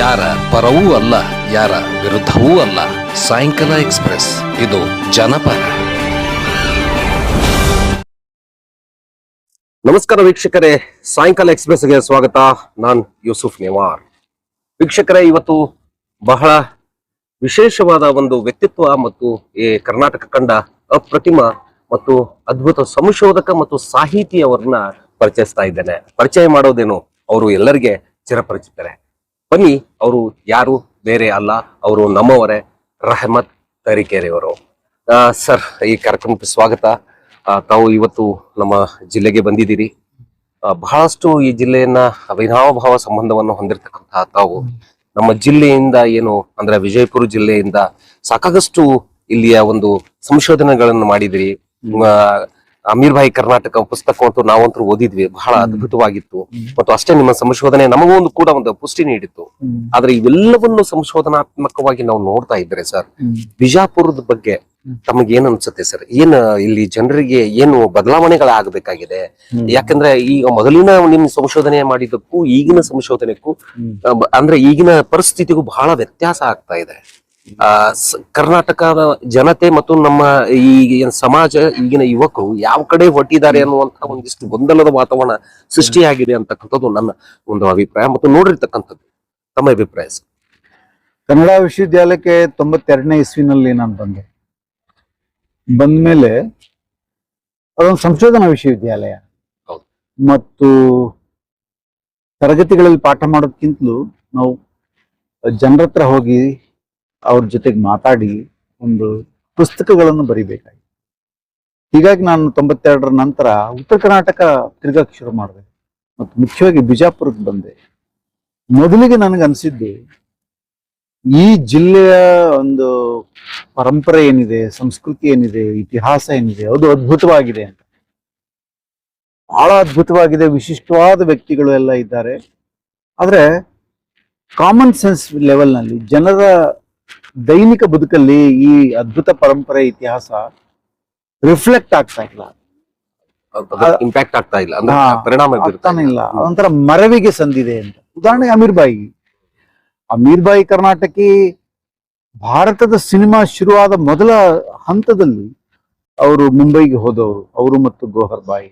ಯಾರ ಪರವೂ ಅಲ್ಲ, ಯಾರ ವಿರುದ್ಧವೂ ಅಲ್ಲ. ಸಾಯಂಕಾಲ ಎಕ್ಸ್ಪ್ರೆಸ್, ಇದು ಜನಪರ. ನಮಸ್ಕಾರ ವೀಕ್ಷಕರೇ, ಸಾಯಂಕಾಲ ಎಕ್ಸ್ಪ್ರೆಸ್ಗೆ ಸ್ವಾಗತ. ನಾನ್ ಯೂಸುಫ್ ನೆವಾರ್. ವೀಕ್ಷಕರೇ, ಇವತ್ತು ಬಹಳ ವಿಶೇಷವಾದ ಒಂದು ವ್ಯಕ್ತಿತ್ವ ಮತ್ತು ಈ ಕರ್ನಾಟಕ ಕಂಡ ಅಪ್ರತಿಮ ಮತ್ತು ಅದ್ಭುತ ಸಂಶೋಧಕ ಮತ್ತು ಸಾಹಿತಿಯವರನ್ನ ಪರಿಚಯಿಸ್ತಾ ಇದ್ದೇನೆ. ಪರಿಚಯ ಮಾಡೋದೇನು? ಅವರು ಎಲ್ಲರಿಗೆ ಚಿರಪರಿಚಿತರೆ. ಬನ್ನಿ ಅವರು ಯಾರು ಬೇರೆ ಅಲ್ಲ ಅವರು ನಮ್ಮವರೇ ರಹಮತ್ ತರೀಕೆರೆಯವರು. ಸರ್ ಈ ಕಾರ್ಯಕ್ರಮಕ್ಕೆ ಸ್ವಾಗತ. ತಾವು ಇವತ್ತು ನಮ್ಮ ಜಿಲ್ಲೆಗೆ ಬಂದಿದ್ದೀರಿ. ಬಹಳಷ್ಟು ಈ ಜಿಲ್ಲೆಯನ್ನ ಅವಿನಾವಭಾವ ಸಂಬಂಧವನ್ನು ಹೊಂದಿರತಕ್ಕಂತಹ ತಾವು ನಮ್ಮ ಜಿಲ್ಲೆಯಿಂದ ಏನು ಅಂದ್ರೆ ವಿಜಯಪುರ ಜಿಲ್ಲೆಯಿಂದ ಸಾಕಾಗಷ್ಟು ಇಲ್ಲಿಯ ಒಂದು ಸಂಶೋಧನೆಗಳನ್ನು ಮಾಡಿದಿರಿ ಅಮೀರ್ ಭಾಯಿ ಕರ್ನಾಟಕ ಪುಸ್ತಕವಂತೂ ನಾವಂತೂ ಓದಿದ್ವಿ ಬಹಳ ಅದ್ಭುತವಾಗಿತ್ತು. ಮತ್ತು ಅಷ್ಟೇ ನಿಮ್ಮ ಸಂಶೋಧನೆ ನಮಗೂ ಒಂದು ಕೂಡ ಒಂದು ಪುಷ್ಟಿ ನೀಡಿತ್ತು. ಆದ್ರೆ ಇವೆಲ್ಲವನ್ನು ಸಂಶೋಧನಾತ್ಮಕವಾಗಿ ನಾವು ನೋಡ್ತಾ ಇದ್ರೆ ಸರ್ ಬಿಜಾಪುರದ ಬಗ್ಗೆ ತಮಗೆ ಏನ್ ಅನ್ಸುತ್ತೆ ಸರ್? ಏನ್ ಇಲ್ಲಿ ಜನರಿಗೆ ಏನು ಬದಲಾವಣೆಗಳಾಗಬೇಕಾಗಿದೆ? ಯಾಕಂದ್ರೆ ಈಗ ಮೊದಲಿನ ನಿಮ್ ಸಂಶೋಧನೆ ಮಾಡಿದ್ದಕ್ಕೂ ಈಗಿನ ಸಂಶೋಧನೆಗೂ ಅಂದ್ರೆ ಈಗಿನ ಪರಿಸ್ಥಿತಿಗೂ ಬಹಳ ವ್ಯತ್ಯಾಸ ಆಗ್ತಾ ಇದೆ. ಕರ್ನಾಟಕದ ಜನತೆ ಮತ್ತು ನಮ್ಮ ಈಗಿನ ಸಮಾಜ ಈಗಿನ ಯುವಕರು ಯಾವ ಕಡೆ ಹೊಟ್ಟಿದ್ದಾರೆ ಅನ್ನುವಂತ ಒಂದಿಷ್ಟು ಗೊಂದಲದ ವಾತಾವರಣ ಸೃಷ್ಟಿಯಾಗಿದೆ ಅಂತಕ್ಕಂಥದ್ದು ನನ್ನ ಒಂದು ಅಭಿಪ್ರಾಯ. ಮತ್ತು ನೋಡಿರ್ತಕ್ಕಂಥದ್ದು ತಮ್ಮ ಅಭಿಪ್ರಾಯ ಕನ್ನಡ ವಿಶ್ವವಿದ್ಯಾಲಯಕ್ಕೆ ತೊಂಬತ್ತೆರಡನೇ ಇಸ್ವಿನಲ್ಲಿ ನಾನು ಬಂದೆ. ಬಂದ್ಮೇಲೆ ಅದೊಂದು ಸಂಶೋಧನಾ ವಿಶ್ವವಿದ್ಯಾಲಯ. ಹೌದು. ಮತ್ತು ತರಗತಿಗಳಲ್ಲಿ ಪಾಠ ಮಾಡೋದಕ್ಕಿಂತಲೂ ನಾವು ಜನರ ಹತ್ರ ಹೋಗಿ ಅವ್ರ ಜೊತೆಗೆ ಮಾತಾಡಿ ಒಂದು ಪುಸ್ತಕಗಳನ್ನು ಬರಿಬೇಕಾಗಿ ಹೀಗಾಗಿ ನಾನು ತೊಂಬತ್ತೆರಡರ ನಂತರ ಉತ್ತರ ಕರ್ನಾಟಕ ತಿರ್ಗಕ್ಕೆ ಶುರು ಮಾಡಿದೆ. ಮತ್ತು ಮುಖ್ಯವಾಗಿ ಬಿಜಾಪುರಕ್ಕೆ ಬಂದೆ. ಮೊದಲಿಗೆ ನನಗೆ ಅನಿಸಿದ್ದು, ಈ ಜಿಲ್ಲೆಯ ಒಂದು ಪರಂಪರೆ ಏನಿದೆ, ಸಂಸ್ಕೃತಿ ಏನಿದೆ, ಇತಿಹಾಸ ಏನಿದೆ, ಅದು ಅದ್ಭುತವಾಗಿದೆ ಅಂತ. ಬಹಳ ಅದ್ಭುತವಾಗಿದೆ, ವಿಶಿಷ್ಟವಾದ ವ್ಯಕ್ತಿಗಳು ಎಲ್ಲ ಇದ್ದಾರೆ. ಆದರೆ ಕಾಮನ್ ಸೆನ್ಸ್ ಲೆವೆಲ್ನಲ್ಲಿ ಜನರ ದೈನಿಕ ಬದುಕಲ್ಲಿ ಈ ಅದ್ಭುತ ಪರಂಪರೆ ಇತಿಹಾಸ ರಿಫ್ಲೆಕ್ಟ್ ಆಗ್ತಾ ಇಲ್ಲ. ಇಂಪ್ಯಾಕ್ಟ್ ಆಗ್ತಾ ಇಲ್ಲ. ಪರಿಣಾಮ ಆಗ್ತಾನೆ ಇಲ್ಲ. ಒಂಥರ ಮರವಿಗೆ ಸಂದಿದೆ ಅಂತ. ಉದಾಹರಣೆಗೆ ಅಮೀರ್ ಬಾಯಿ. ಅಮೀರ್ ಬಾಯಿ ಕರ್ನಾಟಕಿ ಭಾರತದ ಸಿನಿಮಾ ಶುರುವಾದ ಮೊದಲ ಹಂತದಲ್ಲಿ ಅವರು ಮುಂಬೈಗೆ ಹೋದವರು ಅವರು ಮತ್ತು ಗೋಹರ್ ಬಾಯಿ.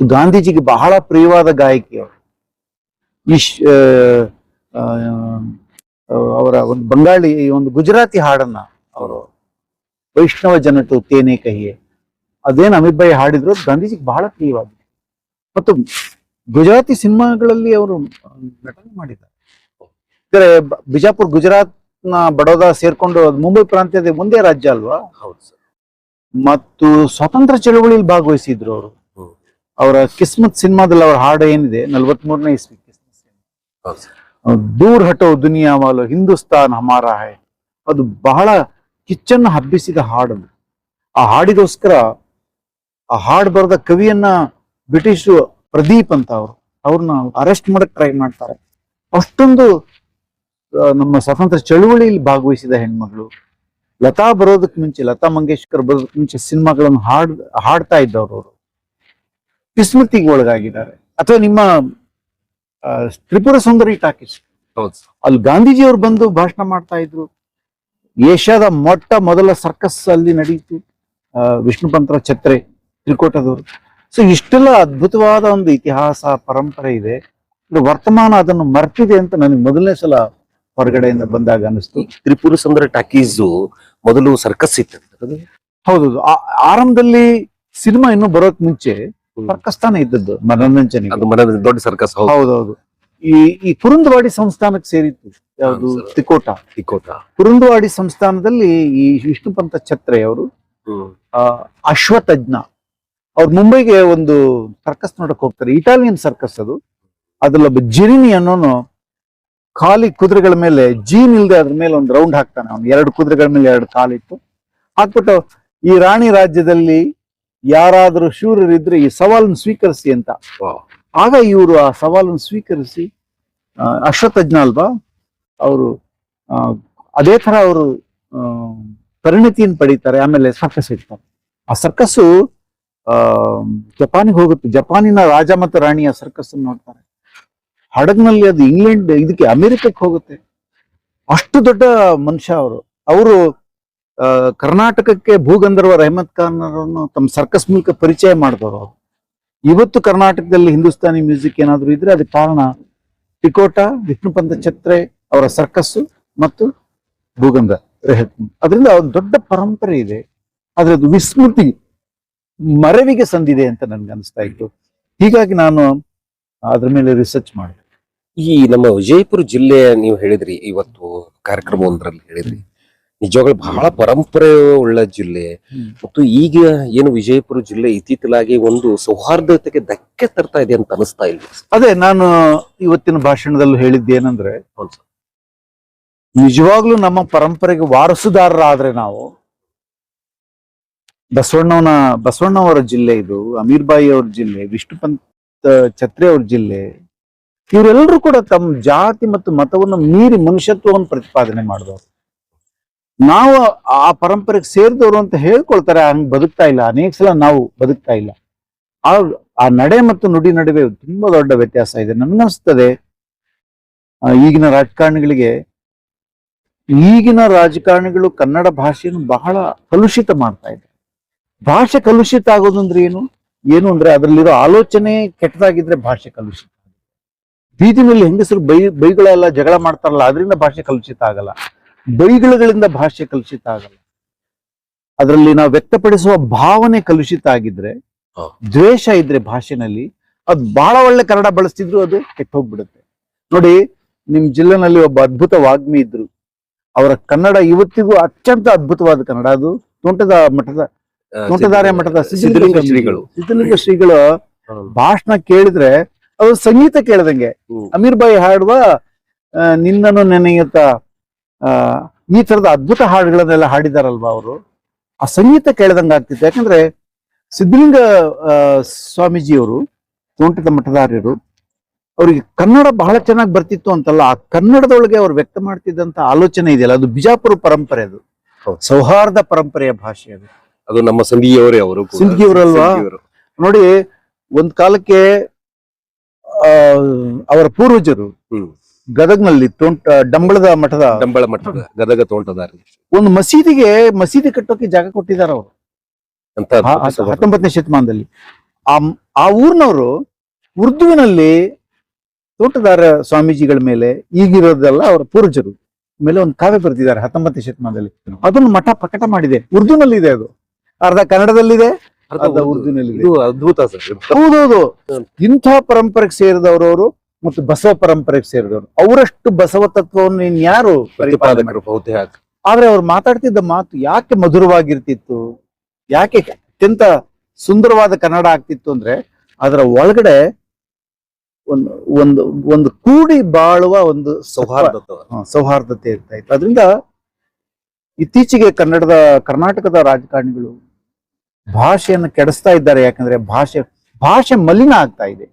ಗಾಂಧೀಜಿಗೆ ಬಹಳ ಪ್ರಿಯವಾದ ಗಾಯಕಿ ಅವರು ಆ, ಅವರ ಒಂದು ಬಂಗಾಳಿ ಒಂದು ಗುಜರಾತಿ ಹಾಡನ್ನ ಅವರು ವೈಷ್ಣವ ಜನಟು ತೇನೆ ಕಹಿಯೇ. ಅದೇನು ಅಮಿತ್ ಭಾಯಿ ಹಾಡಿದ್ರು ಗಾಂಧೀಜಿ ಗಾಂಧೀಜಿಗೆ ಬಹಳ ಪ್ರಿಯವಾಗಿದೆ. ಮತ್ತು ಗುಜರಾತಿ ಸಿನಿಮಾಗಳಲ್ಲಿ ಅವರು ನಟನೆ ಮಾಡಿದ್ದಾರೆ. ಬಿಜಾಪುರ್ ಗುಜರಾತ್ನ ಬಡೋದಾ ಸೇರ್ಕೊಂಡು ಅದು ಮುಂಬೈ ಪ್ರಾಂತ್ಯದ ಒಂದೇ ರಾಜ್ಯ ಅಲ್ವಾ? ಹೌದು ಸರ್. ಮತ್ತು ಸ್ವಾತಂತ್ರ್ಯ ಚಳುವಳಿಯಲ್ಲಿ ಭಾಗವಹಿಸಿದ್ರು ಅವರು. ಅವರ ಕಿಸ್ಮತ್ ಸಿನಿಮಾದಲ್ಲಿ ಅವರ ಹಾಡು ಏನಿದೆ? ನಲ್ವತ್ಮೂರನೇ ಇಸ್ವಿ ಕಿಸ್ಮತ್ ಸಿನಿಮಾ. ಹೌದು ಸರ್. ದೂರ್ ಹಟೋ ದುನಿಯಾ ವಾಲೋ ಹಿಂದೂಸ್ತಾನ್ ಹಮಾರ ಹೈ. ಅದು ಬಹಳ ಕಿಚ್ಚನ್ನು ಹಬ್ಬಿಸಿದ ಹಾಡು ಆ ಹಾಡಿಗೋಸ್ಕರ ಆ ಹಾಡು ಬರೆದ ಕವಿಯನ್ನ ಬ್ರಿಟಿಷ್ ಪ್ರದೀಪ್ ಅಂತ ಅವರು ಅವ್ರನ್ನ ಅರೆಸ್ಟ್ ಮಾಡಕ್ ಟ್ರೈ ಮಾಡ್ತಾರೆ. ಅಷ್ಟೊಂದು ನಮ್ಮ ಸ್ವತಂತ್ರ ಚಳುವಳಿಯಲ್ಲಿ ಭಾಗವಹಿಸಿದ ಹೆಣ್ಮಗಳು. ಲತಾ ಬರೋದಕ್ಕೆ ಮುಂಚೆ, ಲತಾ ಮಂಗೇಶ್ಕರ್ ಬರೋದಕ್ಕೆ ಮುಂಚೆ ಸಿನಿಮಾಗಳನ್ನು ಹಾಡ್, ಹಾಡ್ತಾ ಇದ್ದವ್ರು ಅವರು. ವಿಸ್ಮೃತಿಗೆ ಒಳಗಾಗಿದ್ದಾರೆ. ಅಥವಾ ನಿಮ್ಮ ತ್ರಿಪುರ ಸುಂದರಿ ಟಾಕೀಸ್. ಅಲ್ಲಿ ಗಾಂಧೀಜಿಯವರು ಬಂದು ಭಾಷಣ ಮಾಡ್ತಾ ಇದ್ರು. ಏಷ್ಯಾದ ಮೊಟ್ಟ ಮೊದಲ ಸರ್ಕಸ್ ಅಲ್ಲಿ ನಡೆಯಿತು ವಿಷ್ಣು ಪಂತ್ರ ಛತ್ರೆ ತ್ರಿಕೋಟದವರು. ಸೊ ಇಷ್ಟೆಲ್ಲ ಅದ್ಭುತವಾದ ಒಂದು ಇತಿಹಾಸ ಪರಂಪರೆ ಇದೆ. ವರ್ತಮಾನ ಅದನ್ನು ಮರ್ತಿದೆ ಅಂತ ನನಗೆ ಮೊದಲನೇ ಸಲ ಹೊರಗಡೆಯಿಂದ ಬಂದಾಗ ಅನಿಸ್ತು. ತ್ರಿಪುರ ಸುಂದರ ಟಾಕೀಸ್ ಮೊದಲು ಸರ್ಕಸ್ ಇತ್ತು ಹೌದು ಆ- ಆರಂಭದಲ್ಲಿ ಸಿನಿಮಾ ಇನ್ನು ಬರೋಕ್ ಮುಂಚೆ. ಸರ್ಕಸ್ ತಾನೇ ಇದ್ದದ್ದು ಮನೋರಂಜನೆ ಅದು ದೊಡ್ಡ ಸರ್ಕಸ್ ಹೌದು. ಹೌದೌದು. ಈ ಈ ಕುರುಂದವಾಡಿ ಸಂಸ್ಥಾನಕ್ಕೆ ಸೇರಿತ್ತು ಯಾವುದು. ತಿಕೋಟ. ತಿಕೋಟ. ಕುರುಂದವಾಡಿ ಸಂಸ್ಥಾನದಲ್ಲಿ ಈ ವಿಷ್ಣು ಪಂತ ಛತ್ರೆ ಅವರು ಆ, ಅಶ್ವತಜ್ಞ ಅವ್ರು ಮುಂಬೈಗೆ ಒಂದು ಸರ್ಕಸ್ ನೋಡಕ್ ಹೋಗ್ತಾರೆ. ಇಟಾಲಿಯನ್ ಸರ್ಕಸ್ ಅದು. ಅದ್ರಲ್ಲೊಬ್ಬ ಜಿರಿನಿ ಅನ್ನೋನು ಖಾಲಿ ಕುದುರೆಗಳ ಮೇಲೆ ಜೀನ್ ಇಲ್ದೆ ಅದ್ರ ಮೇಲೆ ಒಂದು ರೌಂಡ್ ಹಾಕ್ತಾನೆ ಅವ್ನು. ಎರಡು ಕುದುರೆಗಳ ಮೇಲೆ ಎರಡು ಕಾಲಿಟ್ಟು. ಹಾಕ್ಬಿಟ್ಟು ಈ ರಾಣಿ ರಾಜ್ಯದಲ್ಲಿ ಯಾರಾದರೂ ಶೂರರಿದ್ರೆ ಈ ಸವಾಲನ್ನು ಸ್ವೀಕರಿಸಿ ಅಂತ. ಆಗ ಇವರು ಆ ಸವಾಲನ್ನು ಸ್ವೀಕರಿಸಿ ಅಶ್ವತಜ್ಞ ಅಲ್ವಾ ಅವರು ಅದೇ ತರ ಅವರು ಪರಿಣತಿಯನ್ನು ಪಡೀತಾರೆ ಆಮೇಲೆ ಸರ್ಕಸ್ ಇಡ್ತಾರೆ. ಆ ಸರ್ಕಸ್ಸು ಆ ಜಪಾನಿಗೆ ಹೋಗುತ್ತೆ. ಜಪಾನಿನ ರಾಜ ಮತ್ತು ರಾಣಿಯ ಸರ್ಕಸ್ ನೋಡ್ತಾರೆ. ಹಡಗ್ನಲ್ಲಿ ಅದು ಇಂಗ್ಲೆಂಡ್ ಇದಕ್ಕೆ ಅಮೆರಿಕಕ್ಕೆ ಹೋಗುತ್ತೆ. ಅಷ್ಟು ದೊಡ್ಡ ಮನುಷ್ಯ ಅವರು. ಅವರು ಕರ್ನಾಟಕಕ್ಕೆ ಭೂಗಂಧರ್ವ ರೆಹಮತ್ ಖಾನ್ ಅವರನ್ನು ತಮ್ಮ ಸರ್ಕಸ್ ಮೂಲಕ ಪರಿಚಯ ಮಾಡಿದವರು ಇವತ್ತು ಕರ್ನಾಟಕದಲ್ಲಿ ಹಿಂದೂಸ್ತಾನಿ ಮ್ಯೂಸಿಕ್ ಏನಾದರೂ ಇದ್ರೆ ಅದಕ್ಕೆ ಕಾರಣ ಟಿಕೋಟ ವಿಷ್ಣುಪಂತ ಛತ್ರೆ, ಅವರ ಸರ್ಕಸ್ಸು ಮತ್ತು ಭೂಗಂಧ ರೆಹತ್ ಅದರಿಂದ ಒಂದು ದೊಡ್ಡ ಪರಂಪರೆ ಇದೆ. ಆದರೆ ಅದು ವಿಸ್ಮೃತಿ ಮರವಿಗೆ ಸಂದಿದೆ ಅಂತ ನನ್ಗೆ ಅನಿಸ್ತಾ ಇತ್ತು. ಹೀಗಾಗಿ ನಾನು ಅದ್ರ ಮೇಲೆ ರಿಸರ್ಚ್ ಮಾಡಿದೆ. ಈ ನಮ್ಮ ವಿಜಯಪುರ ಜಿಲ್ಲೆ ನೀವು ಹೇಳಿದ್ರಿ, ಇವತ್ತು ಕಾರ್ಯಕ್ರಮ ಒಂದರಲ್ಲಿ ಹೇಳಿದ್ರಿ. ನಿಜವಾಗ್ಲೂ ಬಹಳ ಪರಂಪರೆ ಉಳ್ಳ ಜಿಲ್ಲೆ. ಮತ್ತು ಈಗ ಏನು ವಿಜಯಪುರ ಜಿಲ್ಲೆ ಇತ್ತೀಚಲಾಗಿ ಒಂದು ಸೌಹಾರ್ದತೆಗೆ ಧಕ್ಕೆ ತರ್ತಾ ಇದೆ ಅಂತ ಅನಿಸ್ತಾ ಇಲ್ಲ. ಅದೇ ನಾನು ಇವತ್ತಿನ ಭಾಷಣದಲ್ಲೂ ಹೇಳಿದ್ದೇನೆಂದ್ರೆ. ನಿಜವಾಗ್ಲೂ ನಮ್ಮ ಪರಂಪರೆಗೆ ವಾರಸುದಾರರಾದ್ರೆ ನಾವು ಬಸವಣ್ಣವನ ಬಸವಣ್ಣವರ ಜಿಲ್ಲೆ ಇದು ಅಮೀರ್ಬಾಯಿ ಅವ್ರ ಜಿಲ್ಲೆ ವಿಷ್ಣುಪಂತ ಛತ್ರಿ ಅವ್ರ ಜಿಲ್ಲೆ ಇವರೆಲ್ಲರೂ ಕೂಡ ತಮ್ಮ ಜಾತಿ ಮತ್ತು ಮತವನ್ನು ಮೀರಿ ಮನುಷ್ಯತ್ವವನ್ನು ಪ್ರತಿಪಾದನೆ ಮಾಡಿದವರು. ನಾವು ಆ ಪರಂಪರೆಗೆ ಸೇರಿದವರು ಅಂತ ಹೇಳ್ಕೊಳ್ತಾರೆ, ಹಂಗ್ ಬದುಕ್ತಾ ಇಲ್ಲ. ಅನೇಕ ಸಲ ನಾವು ಬದುಕ್ತಾ ಇಲ್ಲ. ಆ ಆ ನಡೆ ಮತ್ತು ನುಡಿ ನಡುವೆ ತುಂಬಾ ದೊಡ್ಡ ವ್ಯತ್ಯಾಸ ಇದೆ. ನನ್ಗನ್ಸ್ತದೆ ಈಗಿನ ರಾಜಕಾರಣಿಗಳಿಗೆ, ಈಗಿನ ರಾಜಕಾರಣಿಗಳು ಕನ್ನಡ ಭಾಷೆಯನ್ನು ಬಹಳ ಕಲುಷಿತ ಮಾಡ್ತಾ ಇದೆ ಭಾಷೆ ಕಲುಷಿತ ಆಗೋದು ಅಂದ್ರೆ ಏನು? ಏನು ಅಂದ್ರೆ ಅದರಲ್ಲಿರೋ ಆಲೋಚನೆ ಕೆಟ್ಟದಾಗಿದ್ರೆ ಭಾಷೆ ಕಲುಷಿತ ಬೀದಿನಲ್ಲಿ ಹೆಂಗಸರು ಬೈ, ಬೈಗಳೆಲ್ಲ ಜಗಳ ಮಾಡ್ತಾರಲ್ಲ, ಅದರಿಂದ ಭಾಷೆ ಕಲುಷಿತ ಆಗಲ್ಲ. ಬೈಗಳಗಳಿಂದ ಭಾಷೆ ಕಲುಷಿತ ಆಗಲ್ಲ. ಅದರಲ್ಲಿ ನಾವು ವ್ಯಕ್ತಪಡಿಸುವ ಭಾವನೆ ಕಲುಷಿತ ಆಗಿದ್ರೆ ದ್ವೇಷ ಇದ್ರೆ ಭಾಷೆನಲ್ಲಿ ಅದು ಬಹಳ ಒಳ್ಳೆ ಕನ್ನಡ ಬಳಸ್ತಿದ್ರು ಅದು ಕೆಟ್ಟ ಹೋಗ್ಬಿಡುತ್ತೆ. ನೋಡಿ ನಿಮ್ ಜಿಲ್ಲೆನಲ್ಲಿ ಒಬ್ಬ ಅದ್ಭುತ ವಾಗ್ಮಿ ಇದ್ರು. ಅವರ ಕನ್ನಡ ಇವತ್ತಿಗೂ ಅತ್ಯಂತ ಅದ್ಭುತವಾದ ಕನ್ನಡ. ಅದು ತೋಂಟದ ಮಠದ ತೋಂಟದಾರ್ಯ ಮಠದ ಸಿದ್ಧಲಿಂಗ ಶ್ರೀಗಳು. ಸಿದ್ಧಲಿಂಗ ಶ್ರೀಗಳು. ಭಾಷಣ ಕೇಳಿದ್ರೆ ಅದು ಸಂಗೀತ ಕೇಳ್ದಂಗೆ. ಅಮೀರ್ ಬಾಯಿ ಹಾಡುವ ನಿನ್ನನ್ನು ನೆನೆಯುತ್ತ ಈ ತರದ ಅದ್ಭುತ ಹಾಡುಗಳನ್ನೆಲ್ಲ ಹಾಡಿದಾರಲ್ವಾ ಅವರು? ಆ ಸಂಗೀತ ಕೇಳ್ದಂಗ ಆಗ್ತಿತ್ತು. ಯಾಕಂದ್ರೆ ಸಿದ್ಧಲಿಂಗ ಸ್ವಾಮೀಜಿಯವರು ತೋಂಟದ ಮಠದಾರ್ಯರು ಅವರಿಗೆ ಕನ್ನಡ ಬಹಳ ಚೆನ್ನಾಗಿ ಬರ್ತಿತ್ತು ಅಂತಲ್ಲ ಆ ಕನ್ನಡದೊಳಗೆ ಅವ್ರು ವ್ಯಕ್ತ ಮಾಡ್ತಿದ್ದಂತ ಆಲೋಚನೆ ಇದೆಯಲ್ಲ ಅದು ಬಿಜಾಪುರ ಪರಂಪರೆ ಅದು. ಸೌಹಾರ್ದ ಪರಂಪರೆಯ ಭಾಷೆ ಅದು. ಅದು ನಮ್ಮ ಸಂಧಿಯವರೇ ಅವರು ಸಿಂಧಿಯವರಲ್ವಾ? ನೋಡಿ ಒಂದ್ ಕಾಲಕ್ಕೆ ಅವರ ಪೂರ್ವಜರು. ಗದಗ್ನಲ್ಲಿ ತೋಂಟ ಡಂಬಳದ ಮಠದ ಡಂಬಳ ಮಠದ ಗದಗ ತೋಂಟದಾರ ಒಂದು ಮಸೀದಿಗೆ ಮಸೀದಿ ಕಟ್ಟೋಕೆ ಜಾಗ ಕೊಟ್ಟಿದ್ದಾರೆ ಅವರು. ಅಂತ ಹತ್ತೊಂಬತ್ತನೇ ಶತಮಾನದಲ್ಲಿ. ಆ ಆ ಊರಿನವರು ಉರ್ದುವಿನಲ್ಲಿ ತೋಟದಾರ ಸ್ವಾಮೀಜಿಗಳ ಮೇಲೆ ಈಗಿರೋದೆಲ್ಲ ಅವರ ಪೂರ್ವಜರು ಮೇಲೆ ಒಂದು ಕಾವ್ಯ ಬರೆದಿದ್ದಾರೆ ಹತ್ತೊಂಬತ್ತನೇ ಶತಮಾನದಲ್ಲಿ. ಅದನ್ನು ಮಠ ಪ್ರಕಟ ಮಾಡಿದೆ. ಉರ್ದುನಲ್ಲಿ ಇದೆ ಅದು. ಅರ್ಧ ಕನ್ನಡದಲ್ಲಿದೆ ಅರ್ಧ ಅರ್ಧ ಉರ್ದು. ಉರ್ದುನಲ್ಲಿದೆ. ಇದು ಅದ್ಭುತ ಹೌದೌದು. ಇಂಥ ಪರಂಪರೆಗೆ ಸೇರಿದವರು ಅವರು ಮತ್ತು ಬಸವ ಪರಂಪರೆಗೆ ಸೇರಿದವರು. ಅವರಷ್ಟು ಬಸವ ತತ್ವವನ್ನು ಇನ್ಯಾರು ಬಹುತೇಕ. ಆದ್ರೆ ಅವ್ರು ಮಾತಾಡ್ತಿದ್ದ ಮಾತು ಯಾಕೆ ಮಧುರವಾಗಿರ್ತಿತ್ತು? ಯಾಕೆ ಅತ್ಯಂತ ಸುಂದರವಾದ ಕನ್ನಡ ಆಗ್ತಿತ್ತು ಅಂದ್ರೆ ಅದರ ಒಳಗಡೆ ಒಂದು ಒಂದು ಒಂದು ಕೂಡಿ ಬಾಳುವ ಒಂದು ಸೌಹಾರ್ದ ಸೌಹಾರ್ದತೆ ಇರ್ತಾ ಇತ್ತು. ಅದರಿಂದ ಇತ್ತೀಚೆಗೆ ಕನ್ನಡದ ಕರ್ನಾಟಕದ ರಾಜಕಾರಣಿಗಳು ಭಾಷೆಯನ್ನು ಕೆಡಿಸ್ತಾ ಇದ್ದಾರೆ. ಯಾಕಂದ್ರೆ ಭಾಷೆ ಭಾಷೆ ಮಲಿನ ಆಗ್ತಾ ಇದೆ.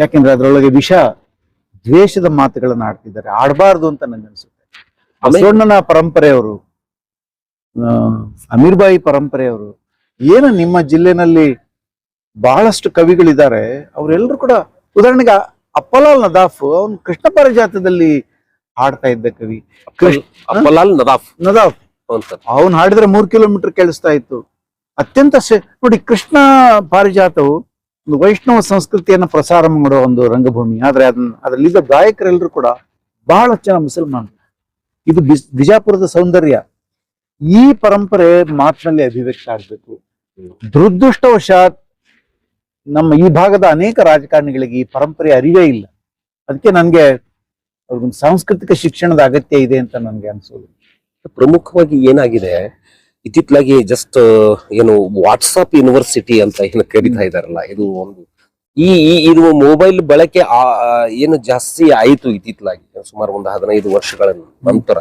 ಯಾಕಂದ್ರೆ ಅದರೊಳಗೆ ವಿಷ ದ್ವೇಷದ ಮಾತುಗಳನ್ನ ಆಡ್ತಿದ್ದಾರೆ. ಆಡಬಾರ್ದು ಅಂತ ನನಗೆ ಅನ್ಸುತ್ತೆ ಬಸವಣ್ಣನ ಪರಂಪರೆಯವರು ಅಮೀರ್ ಅಮೀರ್ಬಾಯಿ ಪರಂಪರೆಯವರು ಏನು ನಿಮ್ಮ ಜಿಲ್ಲೆನಲ್ಲಿ ಬಹಳಷ್ಟು ಕವಿಗಳಿದ್ದಾರೆ ಅವರೆಲ್ಲರೂ ಕೂಡ ಉದಾಹರಣೆಗೆ ಅಪ್ಪಲಾಲ್ ನದಾಫ್ ಅವನು ಕೃಷ್ಣ ಪಾರಿಜಾತದಲ್ಲಿ ಹಾಡ್ತಾ ಇದ್ದ ಕವಿ. ಅಪ್ಪಲಾಲ್ ನದಾಫ್. ನದಾಫ್. ಅವನು ಹಾಡಿದ್ರೆ ಮೂರ್ ಕಿಲೋಮೀಟರ್ ಕೇಳಿಸ್ತಾ ಇತ್ತು. ಅತ್ಯಂತ ನೋಡಿ ಕೃಷ್ಣ ಪಾರಿಜಾತವು ಒಂದು ವೈಷ್ಣವ ಸಂಸ್ಕೃತಿಯನ್ನ ಪ್ರಸಾರ ಮಾಡುವ ಒಂದು ರಂಗಭೂಮಿ. ಆದರೆ ಅದನ್ನ, ಅದರಲ್ಲಿದ್ದ ಗಾಯಕರೆಲ್ಲರೂ ಕೂಡ ಬಹಳ ಜನ ಮುಸಲ್ಮಾನ್ ಇದು ಬಿಜಾಪುರದ ಸೌಂದರ್ಯ. ಈ ಪರಂಪರೆ ಮಾತಿನಲ್ಲಿ ಅಭಿವ್ಯಕ್ತ ಆಗ್ಬೇಕು. ದುರದೃಷ್ಟವಶಾತ್ ನಮ್ಮ ಈ ಭಾಗದ ಅನೇಕ ರಾಜಕಾರಣಿಗಳಿಗೆ ಈ ಪರಂಪರೆ ಅರಿವೇ ಇಲ್ಲ. ಅದಕ್ಕೆ ನನಗೆ ಅವ್ರಿಗೊಂದು ಸಾಂಸ್ಕೃತಿಕ ಶಿಕ್ಷಣದ ಅಗತ್ಯ ಇದೆ ಅಂತ ನನಗೆ ಅನಿಸೋದು. ಪ್ರಮುಖವಾಗಿ ಏನಾಗಿದೆ? ಇತ್ತಿತ್ತಲಾಗಿ ಜಸ್ಟ್ ಏನು ವಾಟ್ಸಪ್ ಯೂನಿವರ್ಸಿಟಿ ಅಂತ ಏನು ಕರೀತಾ ಇದಾರಲ್ಲ ಇದು ಒಂದು ಈ ಇದು ಮೊಬೈಲ್ ಬಳಕೆ ಏನು ಜಾಸ್ತಿ ಆಯಿತು ಇತ್ತಿತ್ತಲಾಗಿ ಸುಮಾರು ಒಂದು ಹದಿನೈದು ವರ್ಷಗಳ ನಂತರ.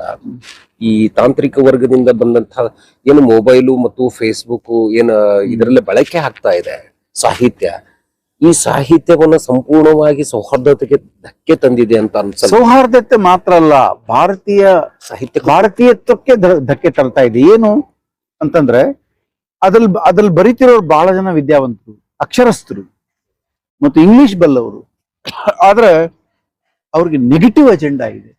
ಈ ತಾಂತ್ರಿಕ ವರ್ಗದಿಂದ ಬಂದಂತಹ ಏನು ಮೊಬೈಲು ಮತ್ತು ಫೇಸ್ಬುಕ್ ಏನು ಇದರಲ್ಲೇ ಬಳಕೆ ಆಗ್ತಾ ಇದೆ ಸಾಹಿತ್ಯ. ಈ ಸಾಹಿತ್ಯವನ್ನ ಸಂಪೂರ್ಣವಾಗಿ ಸೌಹಾರ್ದತೆಗೆ ಧಕ್ಕೆ ತಂದಿದೆ ಅಂತ ಅನ್ಸ ಸೌಹಾರ್ದತೆ ಮಾತ್ರ ಅಲ್ಲ ಭಾರತೀಯ ಸಾಹಿತ್ಯ ಭಾರತೀಯತ್ವಕ್ಕೆ ಧಕ್ಕೆ ತರ್ತಾ ಇದೆ. ಏನು? ಅಂತಂದ್ರೆ ಅದ್ರಲ್ಲಿ ಅದ್ರಲ್ಲಿ ಬರಿತಿರೋರು ಬಹಳ ಜನ ವಿದ್ಯಾವಂತರು ಅಕ್ಷರಸ್ಥರು ಮತ್ತು ಇಂಗ್ಲಿಷ್ ಬಲ್ಲವರು. ಆದ್ರೆ ಅವ್ರಿಗೆ ನೆಗೆಟಿವ್ ಅಜೆಂಡಾ ಇದೆ.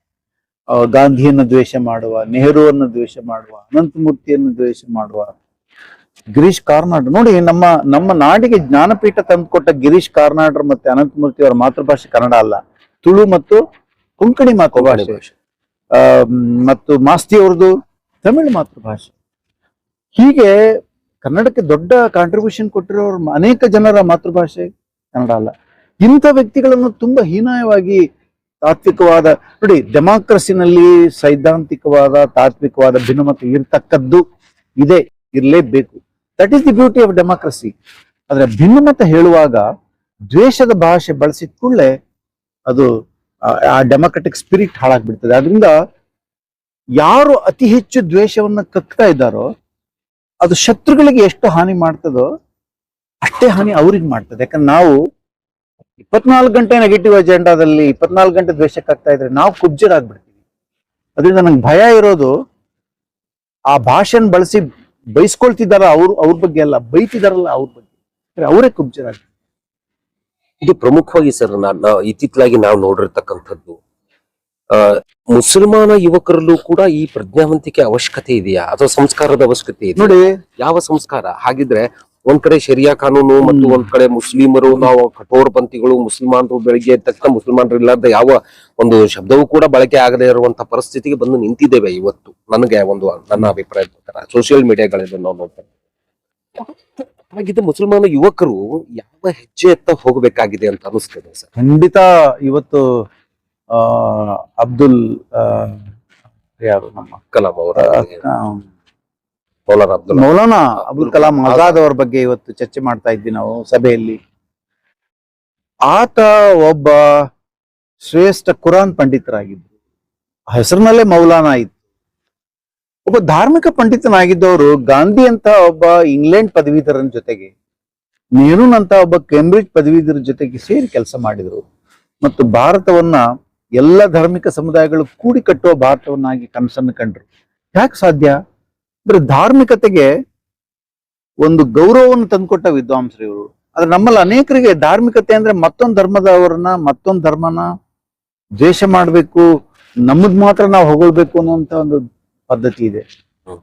ಗಾಂಧಿಯನ್ನು ದ್ವೇಷ ಮಾಡುವ ನೆಹರುವನ್ನು ದ್ವೇಷ ಮಾಡುವ ಅನಂತಮೂರ್ತಿಯನ್ನು ದ್ವೇಷ ಮಾಡುವ. ಗಿರೀಶ್ ಕಾರ್ನಾಡ್ ನೋಡಿ ನಮ್ಮ ನಮ್ಮ ನಾಡಿಗೆ ಜ್ಞಾನಪೀಠ ತಂದುಕೊಟ್ಟ ಗಿರೀಶ್ ಕಾರ್ನಾಡ್ರ ಮತ್ತೆ ಅನಂತಮೂರ್ತಿ ಅವರ ಮಾತೃಭಾಷೆ ಕನ್ನಡ ಅಲ್ಲ. ತುಳು ಮತ್ತು ಕೊಂಕಣಿ ಮಾತೃಭಾಷೆ. ಮತ್ತು ಮಾಸ್ತಿ ಅವ್ರದ್ದು ತಮಿಳು ಮಾತೃಭಾಷೆ. ಹೀಗೆ ಕನ್ನಡಕ್ಕೆ ದೊಡ್ಡ ಕಾಂಟ್ರಿಬ್ಯೂಷನ್ ಕೊಟ್ಟಿರೋರು ಅನೇಕ ಜನರ ಮಾತೃಭಾಷೆ ಕನ್ನಡ ಅಲ್ಲ. ಇಂಥ ವ್ಯಕ್ತಿಗಳನ್ನು ತುಂಬಾ ಹೀನಾಯವಾಗಿ ತಾತ್ವಿಕವಾದ, ನೋಡಿ, ಡೆಮಾಕ್ರಸಿನಲ್ಲಿ ಸೈದ್ಧಾಂತಿಕವಾದ, ತಾತ್ವಿಕವಾದ ಭಿನ್ನಮತ ಇರ್ತಕ್ಕದ್ದು ಇದೆ, ಇರಲೇಬೇಕು. That is the beauty of democracy ಆದ್ರೆ ಭಿನ್ನಮತ ಹೇಳುವಾಗ ದ್ವೇಷದ ಭಾಷೆ ಬಳಸಿದ ಕೂಡಲೇ ಅದು ಆ- ಡೆಮಾಕ್ರೆಟಿಕ್ ಸ್ಪಿರಿಟ್ ಹಾಳಾಗ್ಬಿಡ್ತದೆ. ಅದರಿಂದ ಯಾರು ಅತಿ ಹೆಚ್ಚು ದ್ವೇಷವನ್ನ ಕಕ್ತಾ ಇದ್ದಾರೋ ಅದು ಶತ್ರುಗಳಿಗೆ ಎಷ್ಟು ಹಾನಿ ಮಾಡ್ತದೋ ಅಷ್ಟೇ ಹಾನಿ ಅವ್ರಿಗೆ ಮಾಡ್ತದೆ. ಯಾಕಂದ್ರೆ ನಾವು ಇಪ್ಪತ್ನಾಲ್ಕು ಗಂಟೆ ನೆಗೆಟಿವ್ ಅಜೆಂಡಾದಲ್ಲಿ ಇಪ್ಪತ್ನಾಲ್ಕು ಗಂಟೆ ದ್ವೇಷಕ್ಕಾಗ್ತಾ ಇದ್ರೆ ನಾವು ಕುಬ್ಜರಾಗ್ಬಿಡ್ತೀವಿ. ಅದರಿಂದ ನಂಗೆ ಭಯ ಇರೋದು ಆ ಭಾಷೆನ ಬಳಸಿ ಬೈಸ್ಕೊಳ್ತಿದಾರ ಅವ್ರು ಅವ್ರ ಬಗ್ಗೆ ಅಲ್ಲ, ಬೈತಿದಾರಲ್ಲ ಅವ್ರ ಬಗ್ಗೆ. ಅವರೇ ಕುಬ್ಜರಾಗ್ತಾರೆ ಇದು ಪ್ರಮುಖವಾಗಿ ಸರ್ ನಾನು ಇತ್ತಿತ್ತಲಾಗಿ ನಾವು ನೋಡಿರ್ತಕ್ಕಂಥದ್ದು ಮುಸಲ್ಮಾನ ಯುವಕರಲ್ಲೂ ಕೂಡ ಈ ಪ್ರಜ್ಞಾವಂತಿಕೆ ಅವಶ್ಯಕತೆ ಇದೆಯಾ? ಅಥವಾ ಸಂಸ್ಕಾರದ ಅವಶ್ಯಕತೆ ಇದೆ ನೋಡಿ. ಯಾವ ಸಂಸ್ಕಾರ? ಹಾಗಿದ್ರೆ ಒಂದ್ ಕಡೆ ಶರಿಯಾ ಕಾನೂನು ಮತ್ತು. ಒಂದ್ ಕಡೆ ಮುಸ್ಲಿಮರು ನಾವು ಕಠೋರ ಪಂಥಿಗಳು ಮುಸಲ್ಮಾನರು ಬೆಳಿಗ್ಗೆ ಎದ್ದ ತಕ್ಷಣ ಮುಸಲ್ಮಾನರು ಇಲ್ಲದ ಯಾವ ಒಂದು ಶಬ್ದವೂ ಕೂಡ ಬಳಕೆ ಆಗದೆ ಇರುವಂತಹ ಪರಿಸ್ಥಿತಿಗೆ ಬಂದು ನಿಂತಿದ್ದೇವೆ ಇವತ್ತು. ನನಗೆ ಒಂದು ನನ್ನ ಅಭಿಪ್ರಾಯ ಪ್ರಕಾರ. ಸೋಷಿಯಲ್ ಮೀಡಿಯಾಗಳಿಂದ ನಾವು ನೋಡ್ತೇವೆ. ಹಾಗಿದ್ದ ಮುಸಲ್ಮಾನ ಯುವಕರು ಯಾವ ಹೆಜ್ಜೆ ಎತ್ತ ಹೋಗಬೇಕಾಗಿದೆ ಅಂತ ಅನಿಸ್ತದೆ ಸರ್? ಖಂಡಿತ ಇವತ್ತು ಅಬ್ದುಲ್ ಯಾರು ನಮ್ಮ ಕಲಾಂ ಅವರ ಮೌಲಾನಾ ಅಬ್ದುಲ್ ಮೌಲಾನಾ ಕಲಾಂ ಆಜಾದ್ ಅವರ ಬಗ್ಗೆ ಇವತ್ತು ಚರ್ಚೆ ಮಾಡ್ತಾ ಇದ್ವಿ ನಾವು ಸಭೆಯಲ್ಲಿ. ಆತ ಒಬ್ಬ ಶ್ರೇಷ್ಠ ಕುರಾನ್ ಪಂಡಿತರಾಗಿದ್ರು ಹೆಸರಿನಲ್ಲೇ ಮೌಲಾನಾ ಇತ್ತು ಒಬ್ಬ ಧಾರ್ಮಿಕ ಪಂಡಿತನಾಗಿದ್ದವರು ಗಾಂಧಿ ಅಂತ ಒಬ್ಬ ಇಂಗ್ಲೆಂಡ್ ಪದವೀಧರನ ಜೊತೆಗೆ ನೆಹರೂನಂತ ಒಬ್ಬ ಕೇಂಬ್ರಿಡ್ಜ್ ಪದವೀಧರ ಜೊತೆಗೆ ಸೇರಿ ಕೆಲಸ ಮಾಡಿದ್ರು. ಮತ್ತು ಭಾರತವನ್ನ ಎಲ್ಲ ಧಾರ್ಮಿಕ ಸಮುದಾಯಗಳು ಕೂಡಿ ಕಟ್ಟುವ ಭಾರತವನ್ನಾಗಿ ಕನಸನ್ನು ಕಂಡ್ರು. ಯಾಕೆ ಸಾಧ್ಯ? ಅಂದ್ರೆ ಧಾರ್ಮಿಕತೆಗೆ ಒಂದು ಗೌರವವನ್ನು ತಂದುಕೊಟ್ಟ ವಿದ್ವಾಂಸರು ಇವರು. ಆದ್ರೆ ನಮ್ಮಲ್ಲಿ ಅನೇಕರಿಗೆ ಧಾರ್ಮಿಕತೆ ಅಂದ್ರೆ ಮತ್ತೊಂದು ಧರ್ಮದವರನ್ನ ಮತ್ತೊಂದು ಧರ್ಮನ ದ್ವೇಷ ಮಾಡಬೇಕು ನಮ್ಮದ್ ಮಾತ್ರ ನಾವು ಹೊಗಳ್ಬೇಕು ಅನ್ನುವಂತ ಒಂದು ಪದ್ಧತಿ ಇದೆ.